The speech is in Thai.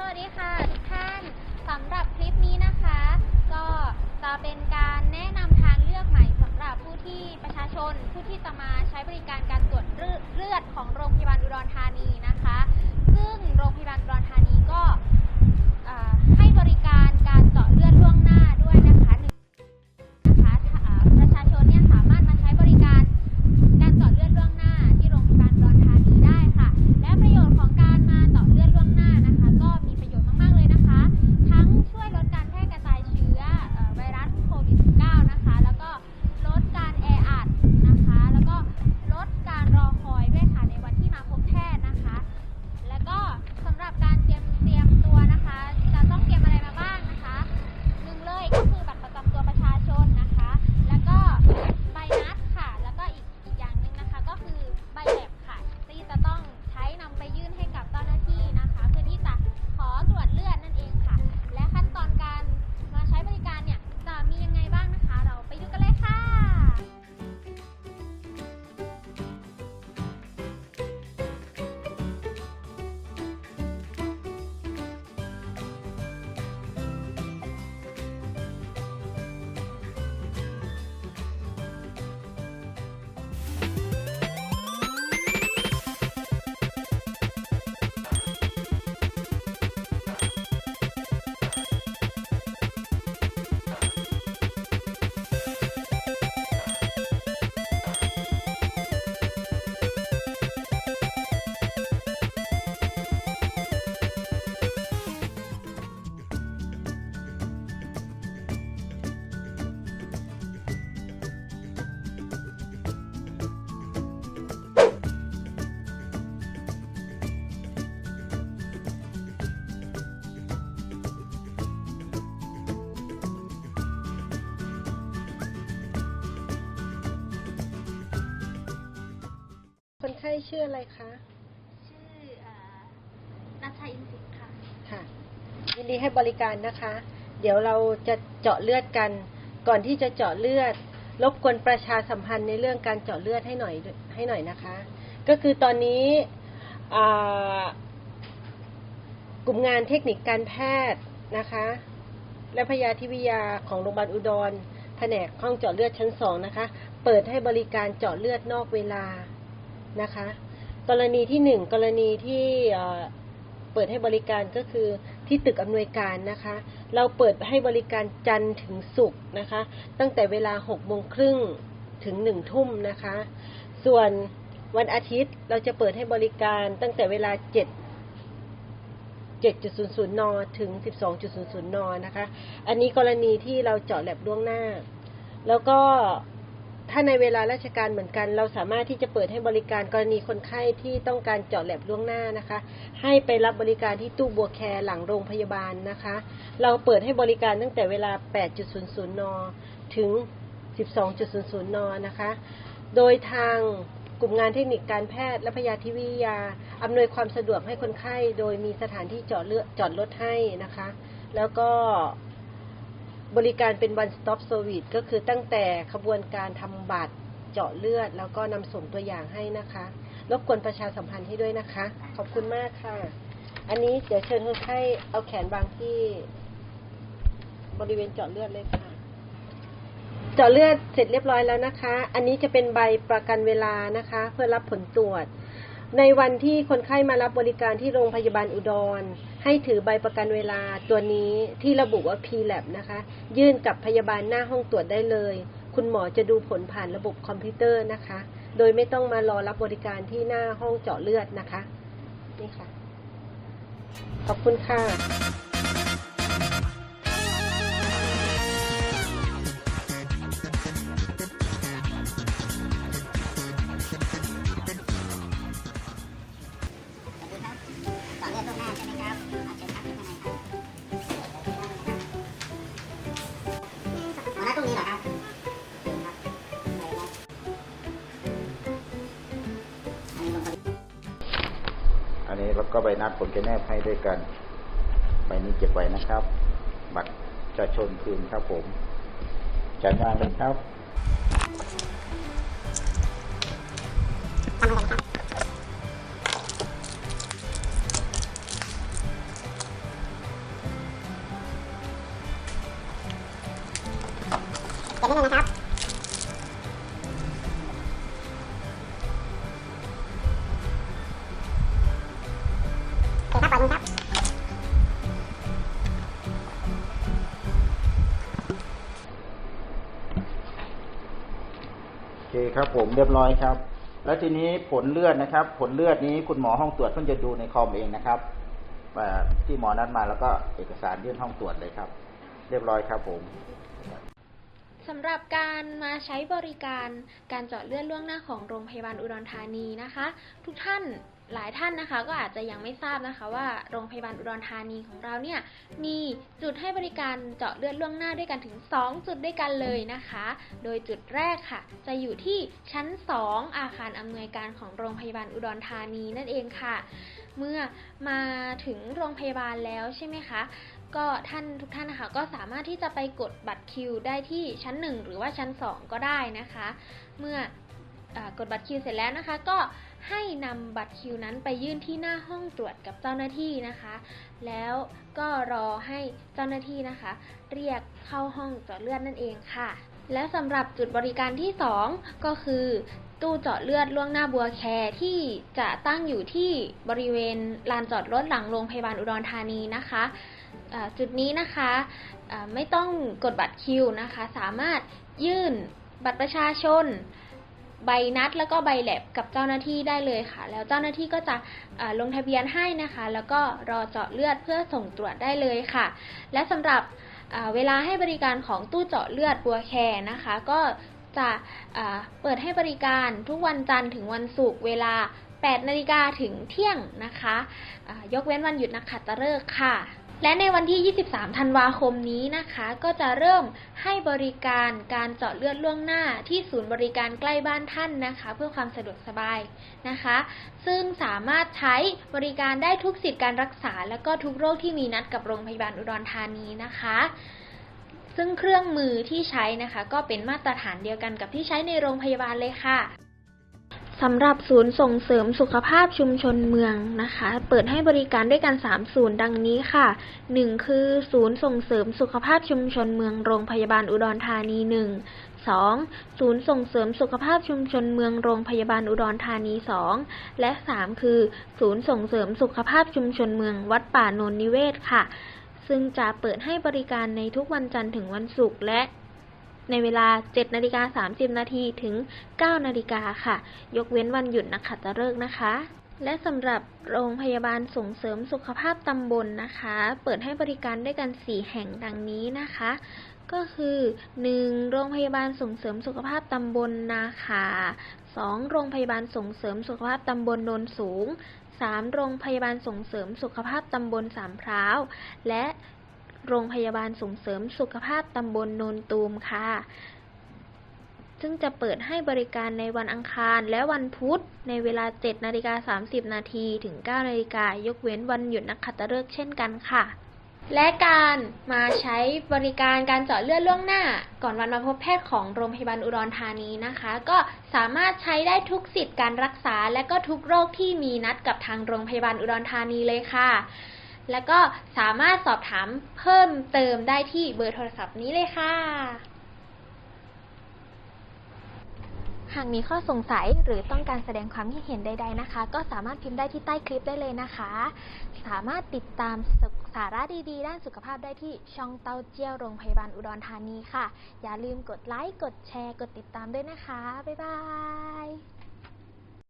สวัสดีค่ะทุกท่านสำหรับคลิปนี้นะคะ ก็จะเป็นการแนะนำทางเลือกใหม่สำหรับผู้ที่ประชาชน ผู้ที่จะมาใช้บริการการตรวจเลือดของโรงพยาบาลอุดรธานีนะคะ ซึ่งโรงพยาบาลอุดรธานีก็ ข้ชื่ออะไรคะ ชื่อเอ่อนัชชัยอินสิทธิ์ค่ะ ค่ะ ยินดีให้บริการนะคะ เดี๋ยวเราจะเจาะเลือดกัน ก่อนที่จะเจาะเลือด รบกวนประชาสัมพันธ์ในเรื่องการเจาะเลือดให้หน่อยให้หน่อยนะคะ ก็คือตอนนี้อ่ากลุ่มงานเทคนิคการแพทย์นะคะ และพยาธิวิทยาของโรงพยาบาลอุดรแผนกห้องเจาะเลือดชั้นสองนะคะ เปิดให้บริการเจาะเลือดนอกเวลา นะคะ กรณีที่หนึ่งกรณีที่เปิดให้บริการก็คือที่ตึกอำนวยการนะคะ เราเปิดให้บริการจันทร์ถึงศุกร์นะคะ ตั้งแต่เวลา6โมงครึ่งถึง1ทุ่มนะคะ ส่วนวันอาทิตย์เราจะเปิดให้บริการตั้งแต่เวลา7 7.00 น ถึง 12.00 น นะคะ อันนี้กรณีที่เราเจาะแลบล่วงหน้า แล้วก็ ถ้าในเวลาราชการเหมือนกัน เราสามารถที่จะเปิดให้บริการกรณีคนไข้ที่ต้องการเจาะแลบล่วงหน้านะคะ ให้ไปรับบริการที่ตู้บัวแคหลังโรงพยาบาลนะคะ เราเปิดให้บริการตั้งแต่เวลา 8.00 น ถึง 12.00 น นะคะ โดยทางกลุ่มงานเทคนิคการแพทย์และพยาธิวิทยา อำนวยความสะดวกให้คนไข้ โดยมีสถานที่จอดเลือดจอดรถให้นะคะ แล้วก็ บริการเป็น one stop service ก็คือตั้งแต่ขบวนการทำบัตรเจาะเลือด แล้วก็นำส่งตัวอย่างให้นะคะ รบกวนประชาสัมพันธ์ให้ด้วยนะคะ ขอบคุณมากค่ะ อันนี้เดี๋ยวเชิญคนไข้เอาแขนวางที่บริเวณเจาะเลือดเลยค่ะ เจาะเลือดเสร็จเรียบร้อยแล้วนะคะ อันนี้จะเป็นใบประกันเวลานะคะ เพื่อรับผลตรวจ ในวันที่คนไข้มารับบริการที่โรงพยาบาลอุดร ให้ถือใบประกันเวลาตัวนี้ที่ระบุว่า P-lab นะคะ ยื่นกับพยาบาลหน้าห้องตรวจได้เลย คุณหมอจะดูผลผ่านระบบคอมพิวเตอร์นะคะ โดยไม่ต้องมารอรับบริการที่หน้าห้องเจาะเลือดนะคะ นี่ค่ะ ขอบคุณค่ะ ก็ใบนัดผลจะแนบให้ด้วยกัน ใบนี้เก็บไว้นะครับ บัตรจะชาชนคืนครับผมจัดวางเลยครับ คครับผมเรียบร้อยครับ แล้วทีนี้ผลเลือดนะครับ ผลเลือดนี้คุณหมอห้องตรวจเพิ่งจะดูในคอมเองนะครับที่หมอนัดมาแล้วก็เอกสารยื่นห้องตรวจเลยครับ เรียบร้อยครับผมสำหรับการมาใช้บริการการเจาะเลือดล่วงหน้าของโรงพยาบาลอุดรธานีนะคะ ทุกท่าน หลายท่านนะคะก็อาจจะยังไม่ทราบนะคะว่าโรงพยาบาลอุดรธานีของเราเนี่ยมีจุดให้บริการเจาะเลือดล่วงหน้าด้วยกันถึง 2 จุดด้วยกันเลยนะคะ โดยจุดแรกค่ะ จะอยู่ที่ชั้น 2 อาคารอำนวยการของโรงพยาบาลอุดรธานีนั่นเองค่ะ เมื่อมาถึงโรงพยาบาลแล้วใช่ไหมคะก็ท่านทุกท่านนะคะก็สามารถที่จะไปกดบัตรคิวได้ที่ชั้น 1 หรือว่าชั้น 2 ก็ได้นะคะ เมื่ออกดบัตรคิวเสร็จแล้วนะคะ ก็ ให้นำบัตรคิวนั้นไปยื่นที่หน้าห้องตรวจกับเจ้าหน้าที่นะคะ แล้วก็รอให้เจ้าหน้าที่นะคะ เรียกเข้าห้องเจาะเลือดนั่นเองค่ะและสำหรับจุดบริการที่ 2 ก็คือ ตู้เจาะเลือดล่วงหน้าบัวแคที่จะตั้งอยู่ที่บริเวณลานจอดรถหลังโรงพยาบาลอุดรธานีนะคะ จุดนี้นะคะไม่ต้องกดบัตรคิวนะคะ สามารถยื่นบัตรประชาชน ใบนัดแล้วก็ใบแลบกับเจ้าหน้าที่ได้เลยค่ะ แล้วเจ้าหน้าที่ก็จะลงทะเบียนให้นะคะ แล้วก็รอเจาะเลือดเพื่อส่งตรวจได้เลยค่ะ และสำหรับเวลาให้บริการของตู้เจาะเลือดบัวแคนะคะ ก็จะเปิดให้บริการทุกวันจันทร์ถึงวันศุกร์เวลา 8 นาฬิกาถึงเที่ยงนะคะ ยกเว้นวันหยุดนักขัตฤกษ์ค่ะ และในวันที่ 23 ธันวาคมนี้นะคะ ก็จะเริ่มให้บริการการเจาะเลือดล่วงหน้าที่ศูนย์บริการใกล้บ้านท่านนะคะ เพื่อความสะดวกสบายนะคะ ซึ่งสามารถใช้บริการได้ทุกสิทธิการรักษา และก็ทุกโรคที่มีนัดกับโรงพยาบาลอุดรธานีนะคะ ซึ่งเครื่องมือที่ใช้นะคะ ก็เป็นมาตรฐานเดียวกันกับที่ใช้ในโรงพยาบาลเลยค่ะ สำหรับศูนย์ส่งเสริมสุขภาพชุมชนเมืองนะคะ เปิดให้บริการด้วยกัน 3 ศูนย์ดังนี้ค่ะ 1 คือศูนย์ส่งเสริมสุขภาพชุมชนเมืองโรงพยาบาลอุดรธานี 1 2. ศูนย์ส่งเสริมสุขภาพชุมชนเมืองโรงพยาบาลอุดรธานี 2 และ 3 คือ ศูนย์ส่งเสริมสุขภาพชุมชนเมืองวัดป่าโนนนิเวศค่ะ ซึ่งจะเปิดให้บริการในทุกวันจันทร์ถึงวันศุกร์และ ในเวลา 7นาฬิกา30นาทีถึง 9นาฬิกาค่ะ ยกเว้นวันหยุดนักขัตฤกษ์นะคะ และสำหรับโรงพยาบาลส่งเสริมสุขภาพตำบลนะคะ เปิดให้บริการด้วยกัน 4 แห่งดังนี้นะคะ ก็คือ 1. โรงพยาบาลส่งเสริมสุขภาพตำบลนาขา 2. โรงพยาบาลส่งเสริมสุขภาพตำบลโนนสูง 3. โรงพยาบาลส่งเสริมสุขภาพตำบลสามพร้าว และ โรงพยาบาลส่งเสริมสุขภาพตำบลโนนตูมค่ะ ซึ่งจะเปิดให้บริการในวันอังคารและวันพุธ ในเวลา 7 นาฬิกา 30 นาทีถึง 9 นาฬิกายกเว้นวันหยุดนักขัตฤกษ์เช่นกันค่ะและการมาใช้บริการการเจาะเลือดล่วงหน้า ก่อนวันมาพบแพทย์ของโรงพยาบาลอุดรธานีนะคะ ก็สามารถใช้ได้ทุกสิทธิ์การรักษา และก็ทุกโรคที่มีนัดกับทางโรงพยาบาลอุดรธานีเลยค่ะ แล้วก็สามารถสอบถามเพิ่มเติมได้ที่เบอร์โทรศัพท์นี้เลยค่ะ หากมีข้อสงสัยหรือต้องการแสดงความคิดเห็นใด ๆนะคะ ก็สามารถพิมพ์ได้ที่ใต้คลิปได้เลยนะคะ สามารถติดตามสาระดีๆ ด้านสุขภาพได้ที่ช่องเต้าเจี้ยวโรงพยาบาลอุดรธานีค่ะ อย่าลืมกดไลค์ กดแชร์ กดติดตามด้วยนะคะ บ๊ายบาย